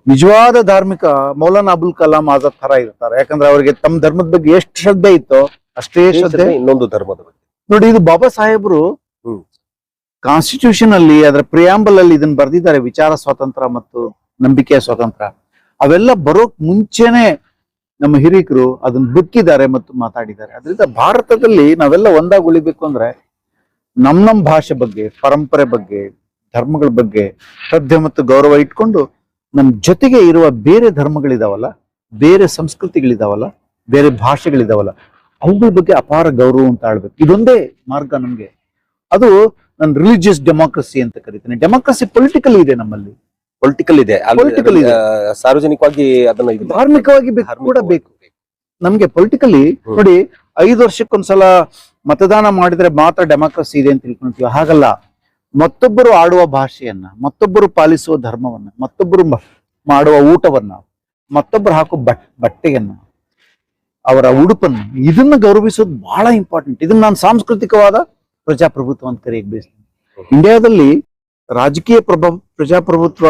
ನಿಜವಾದ ಧಾರ್ಮಿಕ ಮೌಲಾನಾ ಅಬುಲ್ ಕಲಾಂ ಆಜಾದ್ ತರ ಇರ್ತಾರೆ. ಯಾಕಂದ್ರೆ ಅವರಿಗೆ ತಮ್ಮ ಧರ್ಮದ ಬಗ್ಗೆ ಎಷ್ಟು ಶ್ರದ್ಧೆ ಇತ್ತೋ ಅಷ್ಟೇ ಶ್ರದ್ಧೆ. ಇನ್ನೊಂದು ಧರ್ಮದ ಬಗ್ಗೆ. ನೋಡಿ ಇದು ಬಾಬಾ ಸಾಹೇಬರು. ಕಾನ್ಸ್ಟಿಟ್ಯೂಷನ್ ಅಲ್ಲಿ, ಅದರ ಪ್ರಿಯಾಂಬಲ್ ಅಲ್ಲಿ ಇದನ್ನ ಬರೆದಿದ್ದಾರೆ, ವಿಚಾರ ಸ್ವಾತಂತ್ರ್ಯ ಮತ್ತು ನಂಬಿಕೆಯ ಸ್ವಾತಂತ್ರ್ಯ ಅವೆಲ್ಲ ಬರೋಕ್ ಮುಂಚೆನೆ ನಮ್ಮ ಹಿರಿಕರು ಅದನ್ನ ಬಿಕ್ಕಿದ್ದಾರೆ ಮತ್ತು ಮಾತಾಡಿದ್ದಾರೆ. ಅದರಿಂದ ಭಾರತದಲ್ಲಿ ನಾವೆಲ್ಲ ಒಂದಾಗ ಉಳಿಬೇಕು ಅಂದ್ರೆ ನಮ್ ನಮ್ ಭಾಷೆ ಬಗ್ಗೆ, ಪರಂಪರೆ ಬಗ್ಗೆ, ಧರ್ಮಗಳ ಬಗ್ಗೆ ಶ್ರದ್ಧೆ ಮತ್ತು ಗೌರವ ಇಟ್ಕೊಂಡು ನಮ್ ಜೊತೆಗೆ ಇರುವ ಬೇರೆ ಧರ್ಮಗಳಿದಾವಲ್ಲ, ಬೇರೆ ಸಂಸ್ಕೃತಿಗಳಿದಾವಲ್ಲ, ಬೇರೆ ಭಾಷೆಗಳಿದಾವಲ್ಲ, ಅವುಗಳ ಬಗ್ಗೆ ಅಪಾರ ಗೌರವ ಅಂತ ಆಳ್ಬೇಕು. ಇದೊಂದೇ ಮಾರ್ಗ ನಮ್ಗೆ. ಅದು ನಾನು ರಿಲಿಜಿಯಸ್ ಡೆಮಾಕ್ರಸಿ ಅಂತ ಕರಿತೇನೆ. ಡೆಮಾಕ್ರಸಿ ಪೊಲಿಟಿಕಲ್ ಇದೆ ನಮ್ಮಲ್ಲಿ. ಪೊಲಿಟಿಕಲ್ ಇದೆ. ಪೊಲಿಟಿಕಲ್ ಇದೆ. ಸಾರ್ವಜನಿಕವಾಗಿ ಅದನ್ನ ಇದು ಧಾರ್ಮಿಕವಾಗಿ ಕೂಡ ಬೇಕು. ನಮ್ಗೆ ಪೊಲಿಟಿಕಲಿ. ನೋಡಿ ಐದು ವರ್ಷಕ್ಕೊಂದ್ಸಲ ಮತದಾನ ಮಾಡಿದ್ರೆ ಮಾತ್ರ ಡೆಮಾಕ್ರಸಿ ಇದೆ ಅಂತ ತಿಳ್ಕೊಂತೀವಿ. ಹಾಗಲ್ಲ. ಮತ್ತೊಬ್ಬರು ಆಡುವ ಭಾಷೆಯನ್ನ ಮತ್ತೊಬ್ಬರು ಪಾಲಿಸುವ ಧರ್ಮವನ್ನ ಮತ್ತೊಬ್ಬರು ಮಾಡುವ ಊಟವನ್ನ ಮತ್ತೊಬ್ಬರು ಹಾಕೋ ಬಟ್ ಬಟ್ಟೆಯನ್ನ ಅವರ ಉಡುಪನ್ನು ಇದನ್ನ ಗೌರವಿಸೋದು ಬಹಳ ಇಂಪಾರ್ಟೆಂಟ್ ಇದನ್ನ ನಾನು ಸಾಂಸ್ಕೃತಿಕವಾದ ಪ್ರಜಾಪ್ರಭುತ್ವ ಅಂತ ಕರೆಯಕ್ ಬಯಸ್ತೀನಿ. ಇಂಡಿಯಾದಲ್ಲಿ ರಾಜಕೀಯ ಪ್ರಭ ಪ್ರಜಾಪ್ರಭುತ್ವ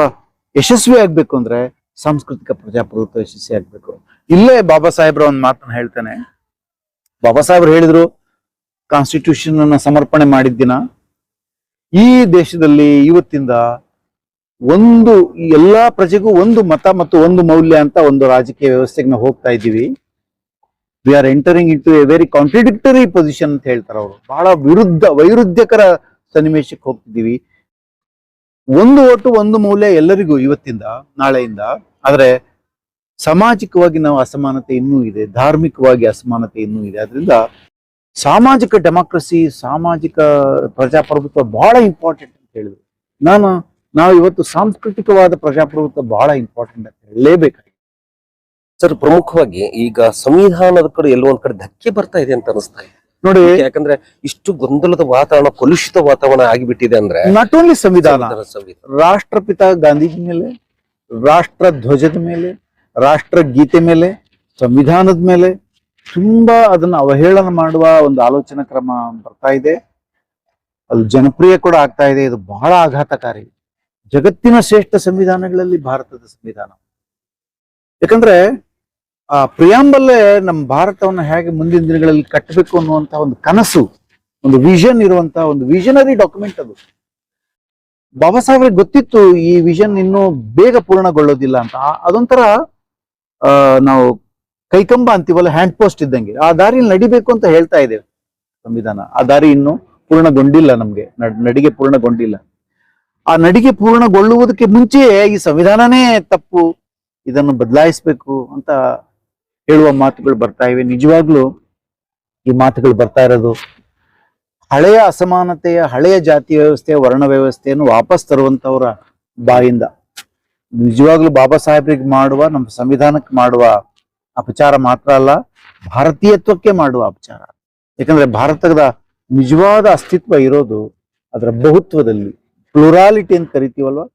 ಯಶಸ್ವಿ ಆಗ್ಬೇಕು ಅಂದ್ರೆ ಸಾಂಸ್ಕೃತಿಕ ಪ್ರಜಾಪ್ರಭುತ್ವ ಯಶಸ್ವಿ ಆಗ್ಬೇಕು. ಇಲ್ಲೇ ಬಾಬಾ ಸಾಹೇಬ್ರ ಒಂದ್ ಮಾತನ್ನ ಹೇಳ್ತಾನೆ. ಬಾಬಾ ಸಾಹೇಬ್ರು ಹೇಳಿದ್ರು ಕಾನ್ಸ್ಟಿಟ್ಯೂಷನ್ ಅನ್ನ ಸಮರ್ಪಣೆ ಮಾಡಿದ ದಿನ ಈ ದೇಶದಲ್ಲಿ ಇವತ್ತಿಂದ ಒಂದು ಎಲ್ಲಾ ಪ್ರಜೆಗೂ ಒಂದು ಮತ ಮತ್ತು ಒಂದು ಮೌಲ್ಯ ಅಂತ ಒಂದು ರಾಜಕೀಯ ವ್ಯವಸ್ಥೆಗೆ ನಾವು ಹೋಗ್ತಾ ಇದ್ದೀವಿ. We are entering into a very contradictory position ಅಂತ ಹೇಳ್ತಾರೆ ಅವರು. ಬಹಳ ವಿರುದ್ಧ, ವೈರುಧ್ಯಕರ ಸನ್ನಿವೇಶಕ್ಕೆ ಹೋಗ್ತಿದ್ದೀವಿ. ಒಂದು ಓಟು ಒಂದು ಮೌಲ್ಯ ಎಲ್ಲರಿಗೂ ಇವತ್ತಿಂದ, ನಾಳೆಯಿಂದ, ಆದ್ರೆ ಸಾಮಾಜಿಕವಾಗಿ ನಾವು ಅಸಮಾನತೆ ಇನ್ನೂ ಇದೆ, ಧಾರ್ಮಿಕವಾಗಿ ಅಸಮಾನತೆ ಇನ್ನೂ ಇದೆ. ಅದರಿಂದ ಸಾಮಾಜಿಕ ಡೆಮಾಕ್ರಸಿ, ಸಾಮಾಜಿಕ ಪ್ರಜಾಪ್ರಭುತ್ವ ಬಹಳ ಇಂಪಾರ್ಟೆಂಟ್ ಅಂತ ಹೇಳಿದ್ರು. ನಾನು, ನಾವು ಇವತ್ತು ಸಾಂಸ್ಕೃತಿಕವಾದ ಪ್ರಜಾಪ್ರಭುತ್ವ ಬಹಳ ಇಂಪಾರ್ಟೆಂಟ್ ಅಂತ ಹೇಳಲೇಬೇಕಾಗಿದೆ. ಸರ್ ಪ್ರಮುಖವಾಗಿ ಈಗ ಸಂವಿಧಾನದ ಕಡೆ ಎಲ್ಲೋ ಒಂದ್ ಕಡೆ ಧಕ್ಕೆ ಬರ್ತಾ ಇದೆ ಅಂತ ಅನಿಸ್ತಾ ಇದೆ. ನೋಡಿ ಯಾಕಂದ್ರೆ ಇಷ್ಟು ಗೊಂದಲದ ವಾತಾವರಣ ಕಲುಷಿತ ವಾತಾವರಣ ಆಗಿಬಿಟ್ಟಿದೆ ಅಂದ್ರೆ ನಾಟ್ ಓನ್ಲಿ ಸಂವಿಧಾನ. ರಾಷ್ಟ್ರಪಿತ ಗಾಂಧೀಜಿ ಮೇಲೆ ರಾಷ್ಟ್ರ ಧ್ವಜದ ಮೇಲೆ ರಾಷ್ಟ್ರ ಗೀತೆ ಮೇಲೆ ಸಂವಿಧಾನದ ಮೇಲೆ ತುಂಬಾ ಅದನ್ನ ಅವಹೇಳನ ಮಾಡುವ ಒಂದು ಆಲೋಚನಾ ಕ್ರಮ ಬರ್ತಾ ಇದೆ. ಅದು ಜನಪ್ರಿಯ ಕೂಡ ಆಗ್ತಾ ಇದೆ. ಇದು ಬಹಳ ಆಘಾತಕಾರಿ. ಜಗತ್ತಿನ ಶ್ರೇಷ್ಠ ಸಂವಿಧಾನಗಳಲ್ಲಿ ಭಾರತದ ಸಂವಿಧಾನ. ಯಾಕಂದ್ರೆ ಆ ಪ್ರಿಯಾಂಬಲ್ಲೇ ನಮ್ಮ ಭಾರತವನ್ನು ಹೇಗೆ ಮುಂದಿನ ದಿನಗಳಲ್ಲಿ ಕಟ್ಟಬೇಕು ಅನ್ನುವಂತಹ ಒಂದು ಕನಸು, ಒಂದು ವಿಷನ್ ಇರುವಂತ ಒಂದು ವಿಷನರಿ ಡಾಕ್ಯುಮೆಂಟ್ ಅದು. ಬಾಬಾ ಸಾಹೇಬ್ರಿಗೆ ಗೊತ್ತಿತ್ತು, ಈ ವಿಷನ್ ಇನ್ನೂ ಬೇಗ ಪೂರ್ಣಗೊಳ್ಳೋದಿಲ್ಲ ಅಂತ. ಅದೊಂಥರ ನಾವು ಕೈಕಂಬ ಅಂತೀವಲ್ಲ ಹ್ಯಾಂಡ್ ಪೋಸ್ಟ್ ಇದ್ದಂಗೆ. ಆ ದಾರಿಯಲ್ಲಿ ನಡಿಬೇಕು ಅಂತ ಹೇಳ್ತಾ ಇದ್ದೇವೆ ಸಂವಿಧಾನ. ಆ ದಾರಿ ಇನ್ನು ಪೂರ್ಣಗೊಂಡಿಲ್ಲ ನಮ್ಗೆ, ನಡ್- ನಡಿಗೆ ಪೂರ್ಣಗೊಂಡಿಲ್ಲ. ಆ ನಡಿಗೆ ಪೂರ್ಣಗೊಳ್ಳುವುದಕ್ಕೆ ಮುಂಚೆಯೇ ಈ ಸಂವಿಧಾನನೇ ತಪ್ಪು, ಇದನ್ನು ಬದಲಾಯಿಸಬೇಕು ಅಂತ ಹೇಳುವ ಮಾತುಗಳು ಬರ್ತಾ ಇವೆ. ನಿಜವಾಗ್ಲೂ ಈ ಮಾತುಗಳು ಬರ್ತಾ ಇರೋದು ಹಳೆಯ ಅಸಮಾನತೆಯ, ಹಳೆಯ ಜಾತಿ ವ್ಯವಸ್ಥೆ ವರ್ಣ ವ್ಯವಸ್ಥೆಯನ್ನು ವಾಪಸ್ ತರುವಂತವರ ಬಾಯಿಂದ. ನಿಜವಾಗ್ಲೂ ಬಾಬಾ ಸಾಹೇಬ್ರಿಗೆ ಮಾಡುವ, ನಮ್ಮ ಸಂವಿಧಾನಕ್ಕೆ ಮಾಡುವ ಅಪಚಾರ ಮಾತ್ರ ಅಲ್ಲ, ಭಾರತೀಯತ್ವಕ್ಕೆ ಮಾಡುವ ಅಪಚಾರ. ಯಾಕಂದ್ರೆ ಭಾರತದ ನಿಜವಾದ ಅಸ್ತಿತ್ವ ಇರೋದು ಅದರ ಬಹುತ್ವದಲ್ಲಿ. ಪ್ಲುರಾಲಿಟಿ ಅಂತ ಕರಿತೀವಲ್ವಾ?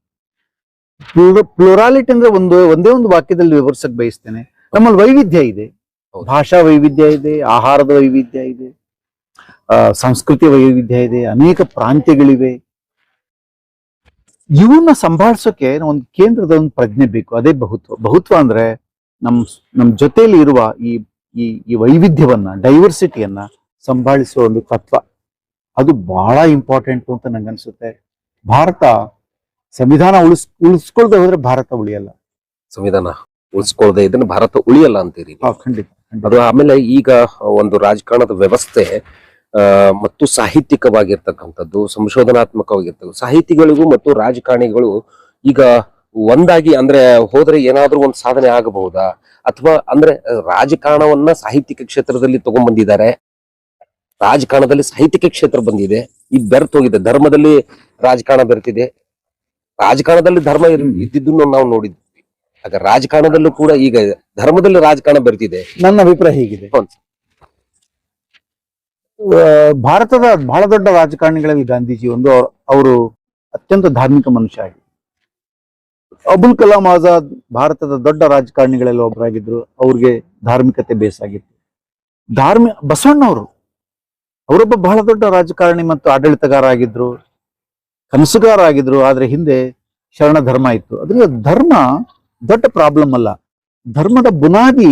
ಪ್ಲುರಾಲಿಟಿ ಅಂದ್ರೆ ಒಂದು, ಒಂದೇ ಒಂದು ವಾಕ್ಯದಲ್ಲಿ ವಿವರಿಸಕ್ ಬಯಸ್ತೇನೆ. ನಮ್ಮಲ್ಲಿ ವೈವಿಧ್ಯ ಇದೆ. ಭಾಷಾ ವೈವಿಧ್ಯ ಇದೆ ಆಹಾರದ ವೈವಿಧ್ಯ ಇದೆ ಸಂಸ್ಕೃತಿ ವೈವಿಧ್ಯ ಇದೆ ಅನೇಕ ಪ್ರಾಂತ್ಯಗಳಿವೆ. ಇವನ್ನ ಸಂಭಾಳಿಸೋಕೆ ಒಂದು ಕೇಂದ್ರದ ಒಂದು ಪ್ರಜ್ಞೆ ಬೇಕು ಅದೇ ಬಹುತ್ವ. ಬಹುತ್ವ ಅಂದ್ರೆ ನಮ್ ನಮ್ ಜೊತೆಯಲ್ಲಿ ಇರುವ ಈ ಈ ಈ ವೈವಿಧ್ಯವನ್ನ ಡೈವರ್ಸಿಟಿಯನ್ನ ಸಂಭಾಳಿಸುವ ಒಂದು ತತ್ವ. ಅದು ಬಹಳ ಇಂಪಾರ್ಟೆಂಟ್ ಅಂತ ನಂಗೆ ಅನ್ಸುತ್ತೆ ಭಾರತ ಸಂವಿಧಾನ ಉಳಿಸ್ ಉಳಿಸ್ಕೊಳ್ದೆ ಹೋದ್ರೆ ಭಾರತ ಉಳಿಯಲ್ಲ. ಸಂವಿಧಾನ. ಉಳಿಸ್ಕೊಳ್ಳದೆ ಇದನ್ನ ಭಾರತ ಉಳಿಯಲ್ಲ ಅಂತೀರಿ. ಅದು ಆಮೇಲೆ ಈಗ ಒಂದು ರಾಜಕಾರಣದ ವ್ಯವಸ್ಥೆ ಮತ್ತು ಸಾಹಿತ್ಯಿಕವಾಗಿರ್ತಕ್ಕಂಥದ್ದು ಸಂಶೋಧನಾತ್ಮಕವಾಗಿರ್ತಕ್ಕಂಥ ಸಾಹಿತಿಗಳಿಗೂ ಮತ್ತು ರಾಜಕಾರಣಿಗಳು ಈಗ ಒಂದಾಗಿ ಅಂದ್ರೆ ಹೋದ್ರೆ ಏನಾದ್ರೂ ಒಂದು ಸಾಧನೆ ಆಗಬಹುದಾ? ಅಥವಾ ಅಂದ್ರೆ ರಾಜಕಾರಣವನ್ನ ಸಾಹಿತ್ಯಿಕ ಕ್ಷೇತ್ರದಲ್ಲಿ ತಗೊಂಡ್ಬಂದಿದ್ದಾರೆ ರಾಜಕಾರಣದಲ್ಲಿ ಸಾಹಿತ್ಯಿಕ ಕ್ಷೇತ್ರ ಬಂದಿದೆ ಈಗ ಬೆರ್ತ್ ಹೋಗಿದೆ ಧರ್ಮದಲ್ಲಿ ರಾಜಕಾರಣ ಬೆರ್ತಿದೆ. ರಾಜಕಾರಣದಲ್ಲಿ ಧರ್ಮ ಇದ್ದಿದ್ದನ್ನು ನಾವು ನೋಡಿದ್ವಿ. ಆಗ ರಾಜಕಾರಣದಲ್ಲೂ ಕೂಡ ಈಗ ಧರ್ಮದಲ್ಲಿ ರಾಜಕಾರಣ ಬರ್ತಿದೆ. ನನ್ನ ಅಭಿಪ್ರಾಯ ಹೀಗಿದೆ. ಭಾರತದ ಬಹಳ ದೊಡ್ಡ ರಾಜಕಾರಣಿಗಳಲ್ಲಿ ಗಾಂಧೀಜಿ ಒಂದು ಅವ್ರ- ಅವರು ಅತ್ಯಂತ ಧಾರ್ಮಿಕ ಮನುಷ್ಯ ಆಗಿ. ಅಬುಲ್ ಕಲಾಂ ಆಜಾದ್ ಭಾರತದ ದೊಡ್ಡ ರಾಜಕಾರಣಿಗಳಲ್ಲಿ ಒಬ್ಬರಾಗಿದ್ರು. ಅವ್ರಿಗೆ ಧಾರ್ಮಿಕತೆ ಬೇಸಾಗಿತ್ತು. ಧಾರ್ಮಿ ಬಸವಣ್ಣವರು. ಅವರೊಬ್ಬ ಬಹಳ ದೊಡ್ಡ ರಾಜಕಾರಣಿ ಮತ್ತು ಆಡಳಿತಗಾರ ಆಗಿದ್ರು ಕನಸುಗಾರ ಆಗಿದ್ರು ಆದ್ರೆ ಹಿಂದೆ ಶರಣ ಧರ್ಮ ಇತ್ತು. ಅದರಿಂದ ಧರ್ಮ ದೊಡ್ಡ ಪ್ರಾಬ್ಲಮ್ ಅಲ್ಲ. ಧರ್ಮದ ಬುನಾದಿ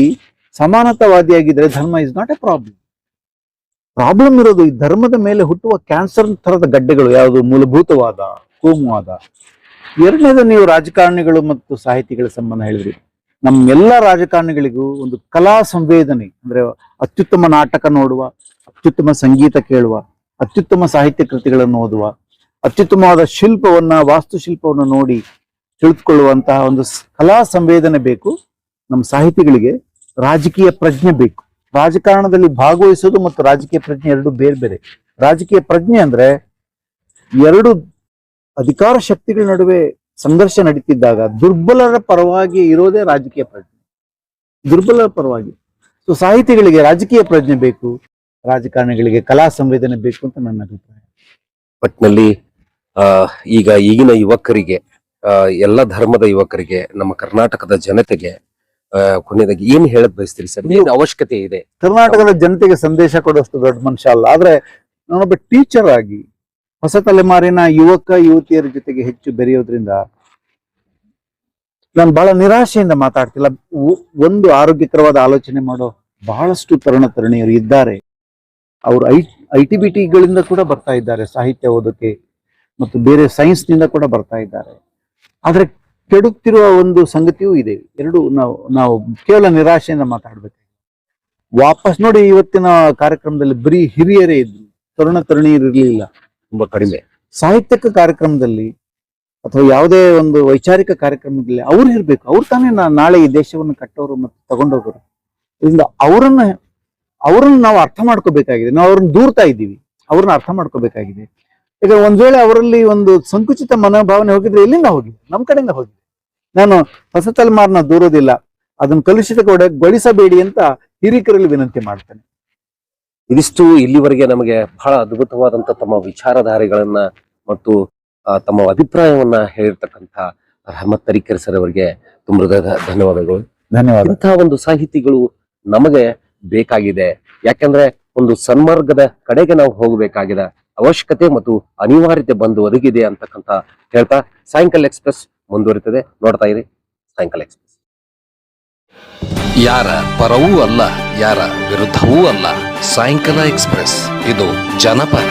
ಸಮಾನತಾವಾದಿಯಾಗಿದ್ರೆ ಧರ್ಮ is not a problem problem ಇರೋದು ಈ ಧರ್ಮದ ಮೇಲೆ ಹುಟ್ಟುವ ಕ್ಯಾನ್ಸರ್ ತರದ ಗಡ್ಡೆಗಳು ಯಾವುದು? ಮೂಲಭೂತವಾದ, ಕೋಮುವಾದ. ಎರಡನೇದು ನೀವು ರಾಜಕಾರಣಿಗಳು ಮತ್ತು ಸಾಹಿತಿಗಳ ಸಂಬಂಧ ಹೇಳಿದ್ರಿ. ನಮ್ಮೆಲ್ಲ ರಾಜಕಾರಣಿಗಳಿಗೂ ಒಂದು ಕಲಾ ಸಂವೇದನೆ, ಅಂದ್ರೆ ಅತ್ಯುತ್ತಮ ನಾಟಕ ನೋಡುವ, ಅತ್ಯುತ್ತಮ ಸಂಗೀತ ಕೇಳುವ, ಅತ್ಯುತ್ತಮ ಸಾಹಿತ್ಯ ಕೃತಿಗಳನ್ನು ಓದುವ, ಅತ್ಯುತ್ತಮವಾದ ಶಿಲ್ಪವನ್ನ, ವಾಸ್ತುಶಿಲ್ಪವನ್ನು ನೋಡಿ ತಿಳಿದುಕೊಳ್ಳುವಂತಹ ಒಂದು ಕಲಾ ಸಂವೇದನೆ ಬೇಕು. ನಮ್ಮ ಸಾಹಿತಿಗಳಿಗೆ ರಾಜಕೀಯ ಪ್ರಜ್ಞೆ ಬೇಕು. ರಾಜಕಾರಣದಲ್ಲಿ ಭಾಗವಹಿಸೋದು ಮತ್ತು ರಾಜಕೀಯ ಪ್ರಜ್ಞೆ ಎರಡು ಬೇರೆ ಬೇರೆ. ರಾಜಕೀಯ ಪ್ರಜ್ಞೆ ಅಂದ್ರೆ ಎರಡು ಅಧಿಕಾರ ಶಕ್ತಿಗಳ ನಡುವೆ ಸಂಘರ್ಷ ನಡೀತಿದ್ದಾಗ ದುರ್ಬಲರ ಪರವಾಗಿ ಇರೋದೇ ರಾಜಕೀಯ ಪ್ರಜ್ಞೆ. ದುರ್ಬಲರ ಪರವಾಗಿ. ಸೊ ಸಾಹಿತಿಗಳಿಗೆ ರಾಜಕೀಯ ಪ್ರಜ್ಞೆ ಬೇಕು. ರಾಜಕಾರಣಿಗಳಿಗೆ ಕಲಾ ಸಂವೇದನೆ ಬೇಕು ಅಂತ ನನ್ನ ಅಭಿಪ್ರಾಯ. ಒಟ್ನಲ್ಲಿ ಈಗ ಈಗಿನ ಯುವಕರಿಗೆ ಎಲ್ಲ ಧರ್ಮದ ಯುವಕರಿಗೆ, ನಮ್ಮ ಕರ್ನಾಟಕದ ಜನತೆಗೆ ಕೊನೆಯದಾಗಿ ಏನ್ ಹೇಳಕ್ ಬಯಸ್ತೀರಿ ಸರ್? ಏನ್ ಅವಶ್ಯಕತೆ ಇದೆ? ಕರ್ನಾಟಕದ ಜನತೆಗೆ ಸಂದೇಶ ಕೊಡೋಷ್ಟು ದೊಡ್ಡ ಮನುಷ್ಯ ಅಲ್ಲ, ಆದ್ರೆ ನಾನೊಬ್ಬ ಟೀಚರ್ ಆಗಿ ಹೊಸ ತಲೆಮಾರಿನ ಯುವಕ, ಯುವತಿಯರ ಜೊತೆಗೆ ಹೆಚ್ಚು ಬೆರೆಯೋದ್ರಿಂದ ನಾನು ಬಹಳ ನಿರಾಶೆಯಿಂದ ಮಾತಾಡ್ತಿಲ್ಲ. ಒಂದು ಆರೋಗ್ಯಕರವಾದ ಆಲೋಚನೆ ಮಾಡೋ ಬಹಳಷ್ಟು ತರುಣ ತರುಣಿಯರು ಇದ್ದಾರೆ. ಅವರು ಐ ಐ ಟಿ ಕೂಡ ಬರ್ತಾ ಇದ್ದಾರೆ, ಸಾಹಿತ್ಯ ಓದಕ್ಕೆ ಮತ್ತು ಬೇರೆ ಸೈನ್ಸ್ನಿಂದ ಕೂಡ ಬರ್ತಾ ಇದ್ದಾರೆ. ಆದ್ರೆ ಕೆಡುತ್ತಿರುವ ಒಂದು ಸಂಗತಿಯೂ ಇದೆ. ಎರಡು ನಾವು ನಾವು ಕೇವಲ ನಿರಾಶೆಯಿಂದ ಮಾತಾಡ್ಬೇಕು. ವಾಪಸ್ ನೋಡಿ ಇವತ್ತಿನ ಕಾರ್ಯಕ್ರಮದಲ್ಲಿ ಬರೀ ಹಿರಿಯರೇ ಇದ್ರು. ತರುಣ ತರುಣಿಯರು ಇರಲಿಲ್ಲ. ತುಂಬಾ ಕಡಿಮೆ. ಸಾಹಿತ್ಯಕ ಕಾರ್ಯಕ್ರಮದಲ್ಲಿ ಅಥವಾ ಯಾವುದೇ ಒಂದು ವೈಚಾರಿಕ ಕಾರ್ಯಕ್ರಮದಲ್ಲಿ ಅವ್ರು ಇರ್ಬೇಕು. ಅವ್ರು ತಾನೇ ನಾ- ನಾಳೆ ಈ ದೇಶವನ್ನು ಕಟ್ಟೋರು ಮತ್ತು ತಗೊಂಡೋಗೋರು. ಇದರಿಂದ ಅವರನ್ನ ಅವರನ್ನು ನಾವು ಅರ್ಥ ಮಾಡ್ಕೋಬೇಕಾಗಿದೆ. ನಾವು ಅವ್ರನ್ನ ದೂರ್ತಾ ಇದ್ದೀವಿ. ಅವ್ರನ್ನ ಅರ್ಥ ಮಾಡ್ಕೋಬೇಕಾಗಿದೆ. ಈಗ ಒಂದ್ ವೇಳೆ ಅವರಲ್ಲಿ ಒಂದು ಸಂಕುಚಿತ ಮನೋಭಾವನೆ ಹೋಗಿದ್ರೆ ಎಲ್ಲಿಂದ ಹೋಗಿದೆ ನಮ್ಮ ಕಡೆಯಿಂದ ಹೋಗಿದೆ ನಾನು ಹೊಸ ತಲೆಮಾರನ್ನ ದೂರೋದಿಲ್ಲ. ಅದನ್ನ ಗೊಳಿಸಬೇಡಿ ಅಂತ ಹಿರಿಕರಲ್ಲಿ ವಿನಂತಿ ಮಾಡ್ತೇನೆ. ಇದಿಷ್ಟು ಇಲ್ಲಿವರೆಗೆ ನಮಗೆ ಬಹಳ ಅದ್ಭುತವಾದಂತ ತಮ್ಮ ವಿಚಾರಧಾರೆಗಳನ್ನ ಮತ್ತು ತಮ್ಮ ಅಭಿಪ್ರಾಯವನ್ನ ಹೇಳಿರ್ತಕ್ಕಂಥ ರಹಮತ್ ತರೀಕರ್ ಸರ್ ಅವರಿಗೆ ತುಂಬ ಧನ್ಯವಾದಗಳು. ಧನ್ಯವಾದ. ಇಂತಹ ಒಂದು ಸಾಹಿತಿಗಳು ನಮಗೆ ಬೇಕಾಗಿದೆ. ಯಾಕಂದ್ರೆ ಒಂದು ಸನ್ಮಾರ್ಗದ ಕಡೆಗೆ ನಾವು ಹೋಗಬೇಕಾಗಿದೆ. ಅವಶ್ಯಕತೆ ಮತ್ತು ಅನಿವಾರ್ಯತೆ ಬಂದು ಒದಗಿದೆ ಅಂತಕ್ಕಂತ ಹೇಳ್ತಾ ಸಾಯಂಕಾಲ ಎಕ್ಸ್ಪ್ರೆಸ್ ಮುಂದುವರಿತದೆ. ನೋಡ್ತಾ ಇರಿ ಸಾಯಂಕಾಲ ಎಕ್ಸ್ಪ್ರೆಸ್. ಯಾರ ಪರವೂ ಅಲ್ಲ, ಯಾರ ವಿರುದ್ಧವೂ ಅಲ್ಲ, ಸಾಯಂಕಾಲ ಎಕ್ಸ್ಪ್ರೆಸ್. ಇದು ಜನಪರ.